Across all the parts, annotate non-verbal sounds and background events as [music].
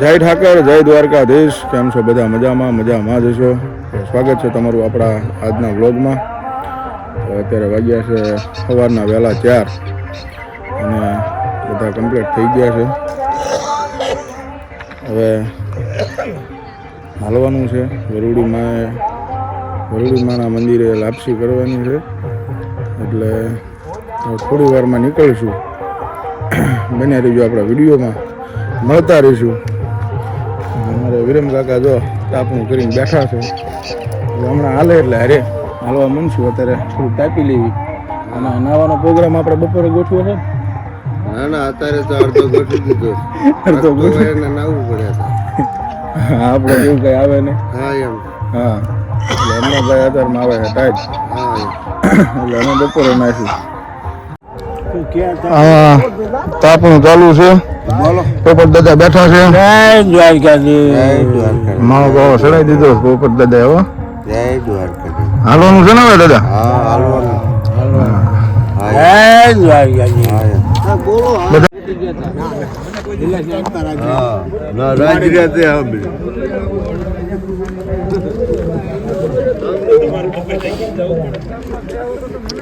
જય ઠાકર, જય દ્વારકાધીશ. કેમ છો બધા મજામાં? મજામાં જ છો? સ્વાગત છે તમારું આપણા આજના વ્લોગમાં. અત્યારે વાગ્યા છે સવારના વહેલા ચાર. અને બધા કમ્પ્લીટ થઈ ગયા છે. હવે હાલવાનું છે. વરુડીમાં વરુડીમાના મંદિરે લાપસી કરવાની છે. એટલે થોડી વારમાં નીકળશું. બને રહીશું આપણા વિડીયોમાં. મળતા રહીશું. અમારે વિરમ કાકા જો તાપણું કરીને બેઠા છે. હમણાં હાલે એટલે અરે હાલવા મનશું અત્યારે. થોડું તાપી લેવી. અને નાવાનો પ્રોગ્રામ આપણે બપોરે ગોઠવો છે. ના ના અત્યારે તો અડધો ગોઠવી દીધો. અડધો ગોઠવી- નાવું પડે આપણે એવું કંઈ આવે ને હા એમ. હા. એટલે હમણાં ભાઈ અત્યારમાં આવે છે ટાઈટ. હા એટલે અમે બપોરે નાખ્યું તાપણું ચાલુ છે. પોપટ દાદા બેઠા છે. મારો બાવો ચડાઈ દીધો પોપટ દાદા જય હાલવાનું છે ને દાદા? હા હાલવાનું. ના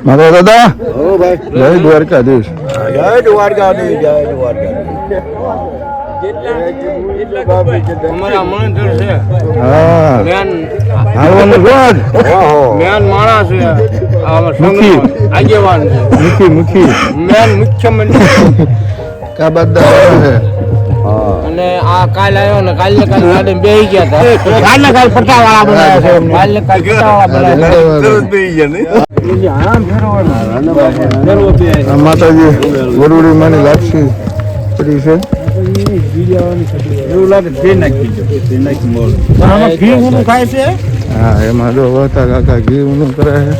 મારો દાદા? હો ભાઈ. જય દ્વારકાધીશ. જય દ્વારકાધીશ જય દ્વારકા અમારા મણધર છે. હા. મેન હાલવાનું છે આજ ઓહો મેન માણસ છે. આમાં મુખી. સંઘનો આગેવાન છે. મુખી મુખી. મેન મુખ્યમંત્રી છે. અને આ કાલ આવ્યો ને કાલ ને કાલ ગાડી બેહી ગયા હતા કાલ ને કાલ પટાવાળા બનાવ્યા છે. કાલ ને કાલ બનાવ્યા બેહી ગયા ને છે આમ ફેરવવાનું ફેરવો બે આ માતાજી વરુડી માની લાપસી પડી છે. એવું લાગે ઘી નાખી દો. નાખી મોલ આમાં ઘી હું ખાય છે? હા એમાં જો વહતા કાકા ઘી ઊનું કરે છે.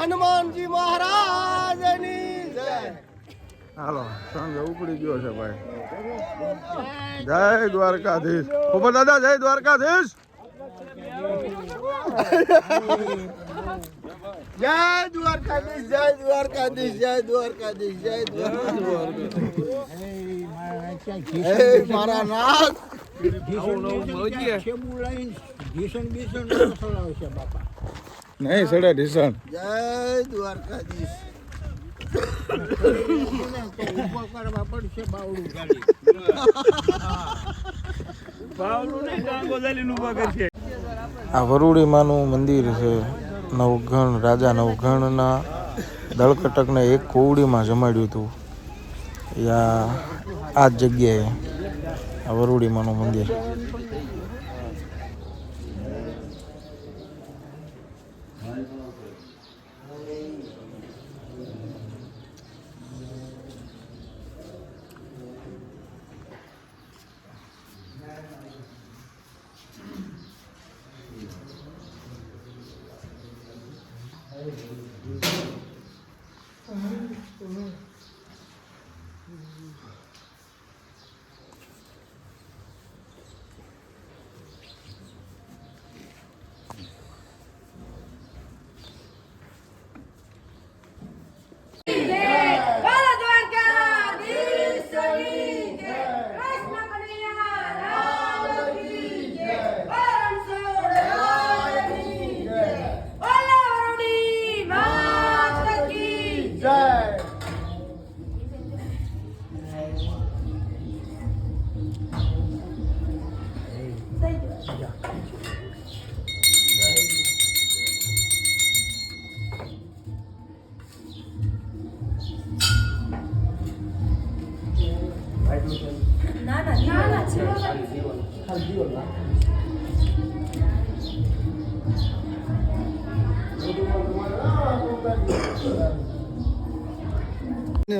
હનુમાનજી મહારાજની જય. હાલો સંઘ ઉપડી ગયો છે ભાઈ. જય દ્વારકાધીશ. ખબર દાદા જય દ્વારકાધીશ. જય દ્વારકાધીશ જય દ્વારકાધીશ જય દ્વારકાધીશ જય દ્વારકાધીશ. હે મારા નાથ. [coughs] નહીં સડા ઢીસણ. જય દ્વારકાધીશ. આ વરુડીમાનું મંદિર છે નવઘણ રાજા નવઘણના દળકટકને એક કોવડીમાં જમાડ્યું હતું. યા આ જ જગ્યાએ. આ વરુડીમાનું મંદિર.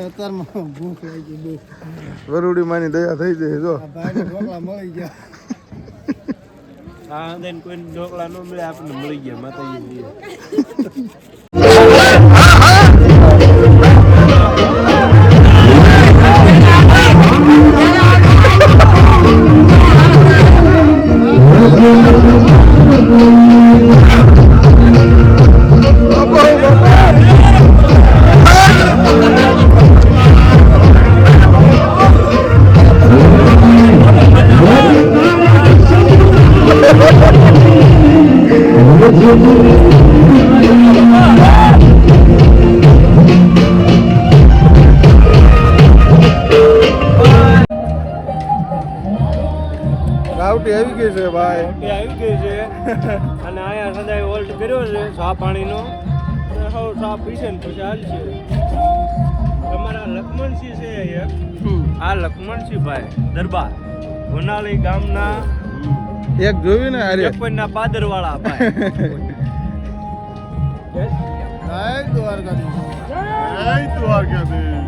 અત્યારમાં ભૂખ લાગી બહુ. વરુડીમાની દયા થઈ જાય જો. ભાઈને ઢોકળા મળી ગયા. આ અંદર કોઈ ઢોકળા ન મળે આપણને મળી ગયા માતાજી દરબાર. હોનાળી ગામના એક જોયું ને અરે ના પાદરવાળા ભાઈ. જય દ્વારકાધીશ. જય દ્વારકાધીશ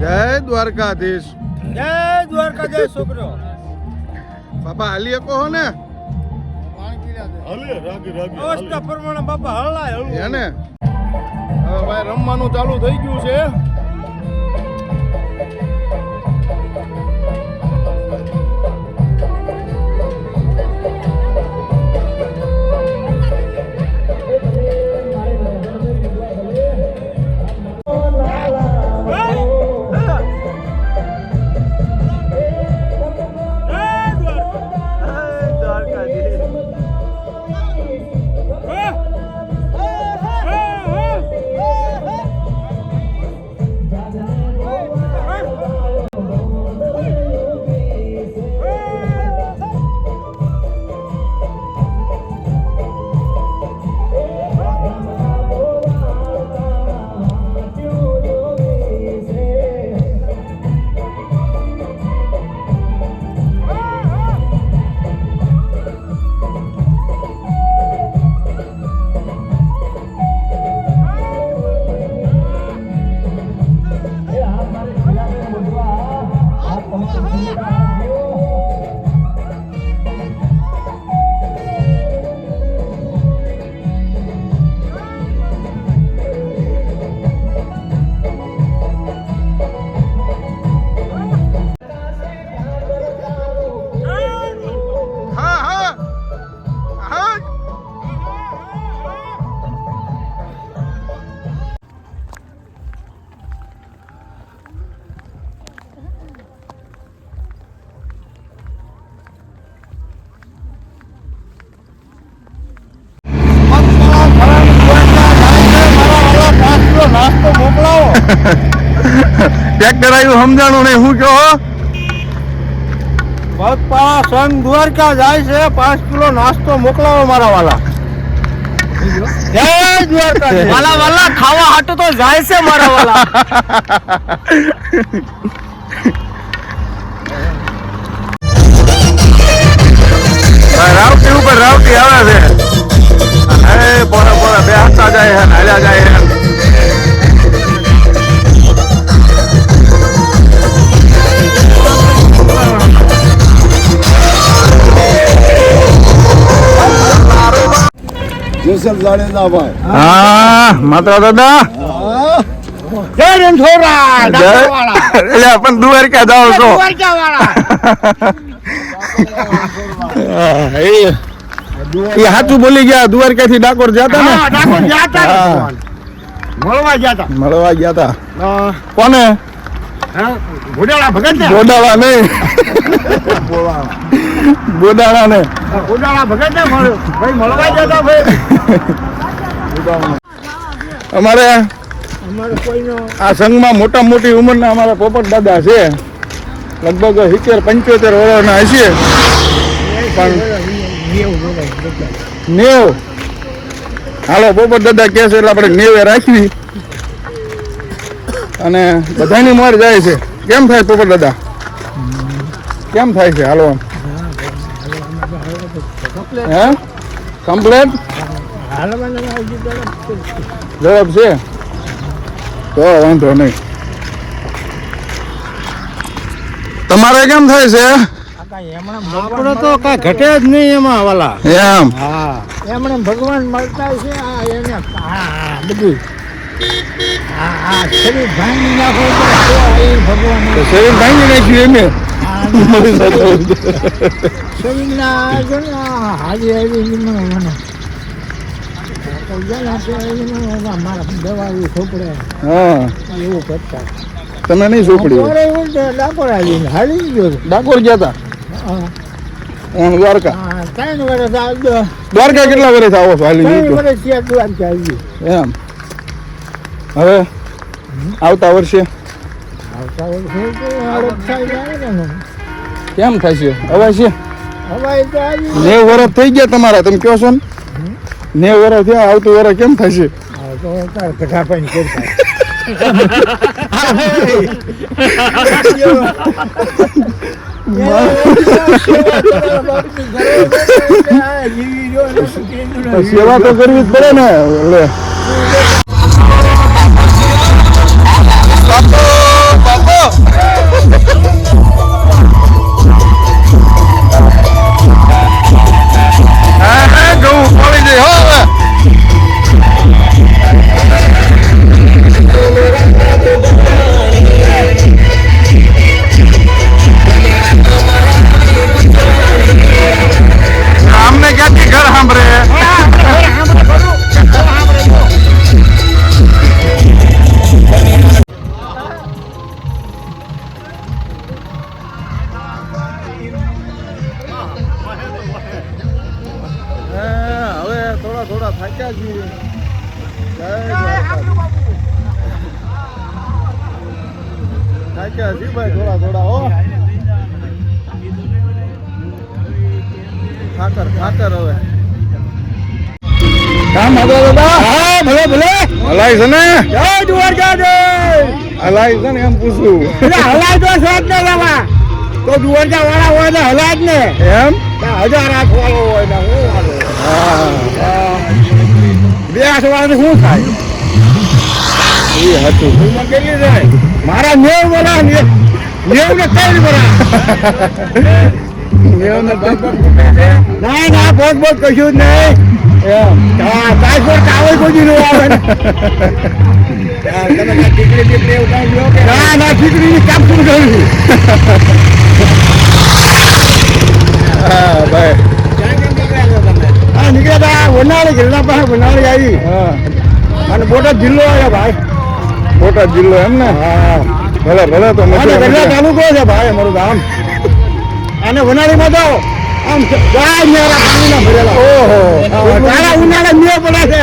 જય દ્વારકાધીશ જય દ્વારકાધીશ છોકરો. બાપા હાલીએ કહો ને. પાણી પી લે હાલે રાગી રાગી અવસ્થા પ્રમાણે બાપા હળાય હળવું. એને હવે ભાઈ રમવાનું ચાલુ થઈ ગયું છે. સમજાણું નહીં શું કહો. પગપાળા સંગ દ્વારકા જાય છે પાંચ કિલો નાસ્તો મોકલાવો મારા વાલા. [laughs] વાલા વાલા ખાવા હાટુ તો જાય છે મારા વાલા. રાવટી ઉપર રાવટી આવે છે. અરે પોરા પોરા બે હાથા જાય છે હાલ્યા જાય છે. જેસલ જાડેજા ભાઈ હા માત્ર દાદા જય રણછોડરા એટલે પણ દ્વારકા જાઓ છો એ એ સાચું બોલી ગયા દ્વારકાથી ડાકોર જતા ને? ડાકોર ગયા તા મળવા ગયા તા. મળવા કોને? હા, ઘોડાળા ભગત ને? ગોડાળા નહીં ગોડાળા ને. ગોડાળા ભગત ને ભાઈ મળવા ગયા ભાઈ. અમારે અમારે કોઈનો આ સંઘમાં મોટા મોટી ઉંમરના અમારા પોપટ દાદા છે. લગભગ સિત્તેર પંચોતેર વર્ષના હશે. પણ નેવ. હાલો પોપટ દાદા કહે છે એટલે આપણે નેવે રાખવી. અને બધાની મોર જાય છે. કેમ થાય પોપટ દાદા? કેમ થાય છે? હાલો. આમ હે? કમ્પ્લેટ જવાબ છે? તો વાંધો નહીં. તમારે કેમ થાય છે? આપણે તો કઈ ઘટે જ નહીં એમાં વાલા. એમ. હા. એમણે ભગવાન મળતા છે આ એને બધું હા હા શરીર ભાંગી નાખો ભગવાન શરીર ભાંગી નાખ્યું એમે. શરીરના જો ને હાજી આવી મને તમે નહીં સોપડી ડાકોર ગયો હતા દ્વારકા? ત્રણ વર્ષ દ્વારકા કેટલા વર્ષ આવો છો હાલી વર્ષ દ્વારકા આવી એમ. હવે આવતા વર્ષે આવતા વર્ષે કેમ થશે? હવે છે? નેવ વર્ષ થઈ ગયા તમારા. તમે કહો છો ને? નેવ વર્ષ થયા આવતું વર્ષ કેમ થશે? સેવા તો કરવી જ પડે ને. થાક્યા છીએ થાક્યા છીએ ભાઈ થોડા થોડા હો ખાતર ખાતર હવે કામ હતો દાદા હા ભલે ભલે હલાય છે ને જય દ્વારકાધીશ હલાય છે ને એમ પૂછું હલાય તો સાહેબ ને બાબા તો દુવરજા વાળા હોય ને હલાય જ ને. એમ? હજાર આઠ વાળો હોય ને હું વાળો હા. આઠ શું થાય? એ હતું. કેટલી મારા નેવ વરા નેવ ને ત્રણ વરા. ના ના બોટ બોટ કશું જ નહીં. પાસપોર્ટ કાવલ કોઈ નું આવે. ના ના દીકરીની કામ શું કર્યું હા ભાઈ. હા નીકળ્યા હતા વનાળી ગિરણા પાસે વનાળી આવી. અને બોટાદ જિલ્લો આવ્યો ભાઈ. બોટાદ જિલ્લો એમ ને? હા. ભલે ભલે તો મજા ગઢડા તાલુકો છે ભાઈ અમારું ગામ. અને વનાળીમાં તો આમ ગાય ન્યારા પાણીના ભરેલા. ઓહો. તારા ઉનાળા ન્યો પડે છે.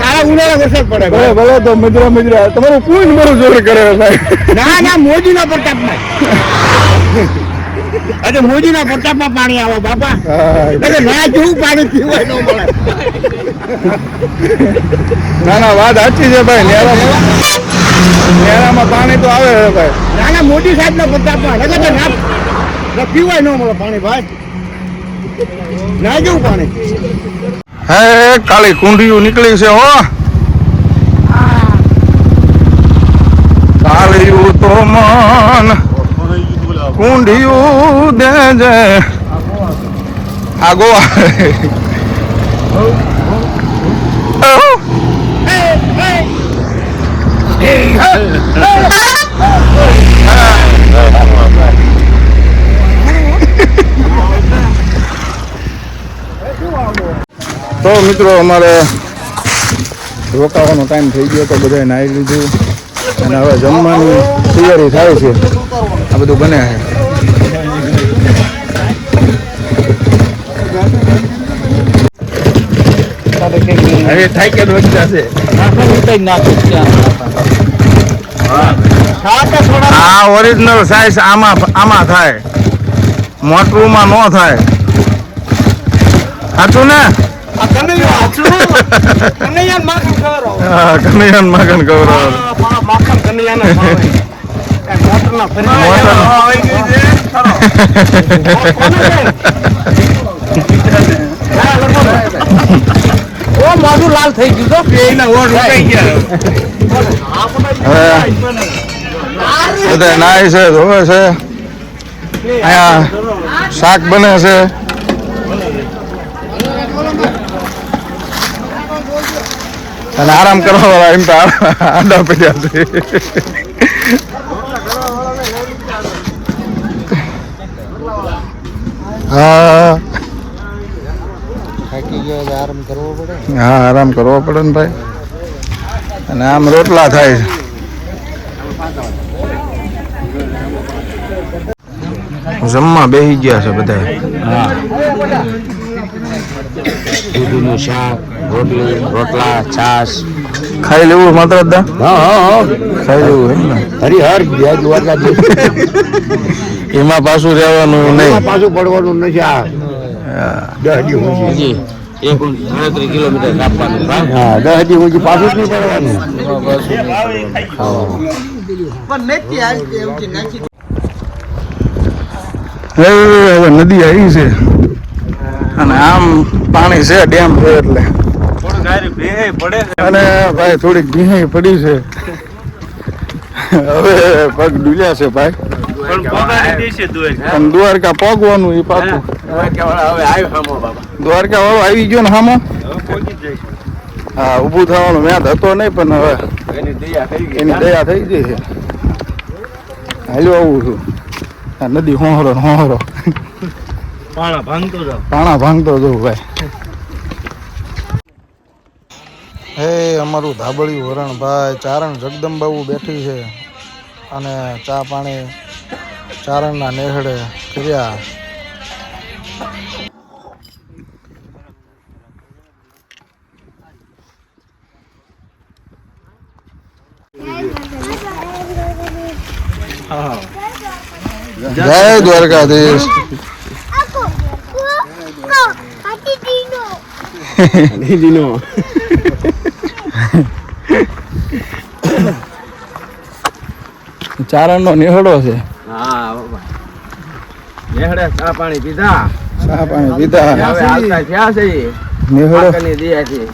તારા ઉનાળા વરસાદ પડે ભલે ભલે તો મજરા મજરા. તમારું કોઈ મારું જોર કરે ના ના ના મોદીના પ્રતાપમાં અરે મોદીના પ્રતાપમાં પાણી આવે બાપા. એટલે ના જેવું પાણી પીવાય ન મળે. ના ના વાત સાચી છે ભાઈ નેરામાં નેરામાં પાણી તો આવે છે ભાઈ. ના ના મોદી સાહેબના પ્રતાપમાં નકર તો ના ના પીવાય ન મળે પાણી ભાઈ. ના જેવું પાણી. હે કાળી કુંડિયું નીકળી છે હો. કાળિયું તો મન કુંડિયું દે જે આગો આવે. તો મિત્રો અમારે રોકાવાનો ટાઈમ થઈ ગયો તો બધાએ નાહી લીધું. અને હવે જમવાની તૈયારી થાય છે. આ બધું બને છે. હવે થાય કે રોજ જશે? આ ઓરિજિનલ સાઈઝ આમાં આમાં થાય. મોટરુંમાં ન થાય. સાચું ને? માખણ કનૈયાન માખણ કનૈયાના ફરી મોટર. મોઢું લાલ થઈ ગયું તો? બધા નાય છે ધોવે છે. અહીંયા શાક બને છે. અને આરામ કરવા વાળા એમ તો આડા પડ્યા છે. હા. હા આરામ કરવો પડે ને ભાઈ. અને આમ રોટલા થાય છે. જમવા બેસી ગયા છે બધા દૂધીનું શાક રોટલી રોટલા છાશ. ખાઈ લેવું માત્ર હા હા હા. ખાઈ લેવું એમ ને. હરિહર જય દ્વારકાધીશ એમાં પાછું રહેવાનું નહીં. પાછું પડવાનું નથી આ. દસ એક ગણતરી કિલોમીટર કાપવાનું હા હા દસ દી સુધી પાછું જ નહીં પડવાનું હવે હવે નદી આવી છે. અને આમ પાણી છે ડેમ છે એટલે. થોડું ગાડી બે પડે છે અને ભાઈ થોડીક ભીહાઈ પડી છે. હવે પગ ડૂલ્યા છે ભાઈ. પણ દ્વારકા પગવાનું એ પાકું. હવે આવ્યો બાબા. દ્વારકા વાળો આવી ગયો ને હામો? હા ઊભું થવાનો મેદ હતો નહીં પણ હવે એની દયા થઈ ગઈ. એની દયા થઈ ગઈ છે. હાલ્યો આવું છું. આ નદી હોહરો હોહરો. પાણા ભાંગતો જાવ પાણા ભાંગતો જવું ભાઈ. હે અમારું ધાબળિયું વરણ ભાઈ ચારણ જગદંબાબુ બેઠી છે. અને ચા પાણી ચારણના નેહડે કર્યા. જય દ્વારકાધીશ. ચારણનો નેહડો છે. હા નેહડે ચા પાણી પીધા. ચા પાણી પીધા. હવે હાલતા થયા છે. નેહડો કાકાની દયાથી.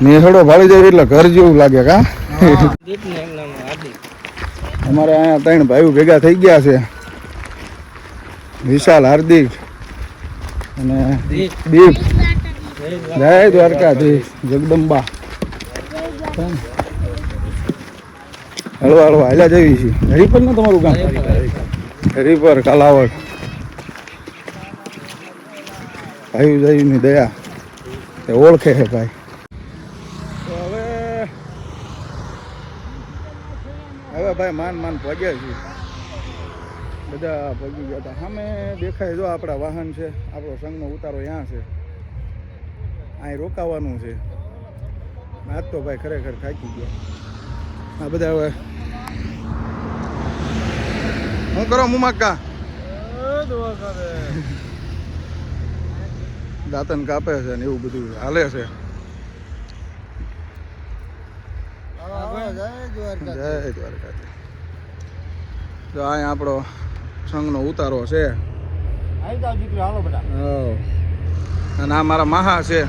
નેહડો ભાળી જાય એટલે ઘર જેવું લાગે કા? અમારે અહીંયા ત્રણ ભાઈઓ ભેગા થઈ ગયા છે. વિશાલ હાર્દિક અને દીપ. જય દ્વારકાધીશ જગદંબા. હળવા હળવા હાલ્યા જવી છે હરિપર ને તમારું ગામ? હરિપર કાલાવડ. ભાઈ જઈની દયા. એ ઓળખે છે ભાઈ તો હવે માન માન પગ્યા છે. બધા પગી ગયા હતા. સામે દેખાય જો આપણા વાહન છે. આપણો સંઘનો ઉતારો ત્યાં છે. અહીં રોકાવાનું છે. આજ તો ભાઈ ખરેખર થાકી ગયા. આ બધા હવે શું કરો મુમાકા દાંતન કાપે છે ને એવું બધું હાલે છે. જય દ્વારકાધીશ. જો અહીંયા આપણો સંઘનો ઉતારો છે. અને આ મારા માહા છે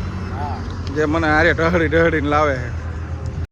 જે મને હારે ટહડી ટહડીને લાવે છે.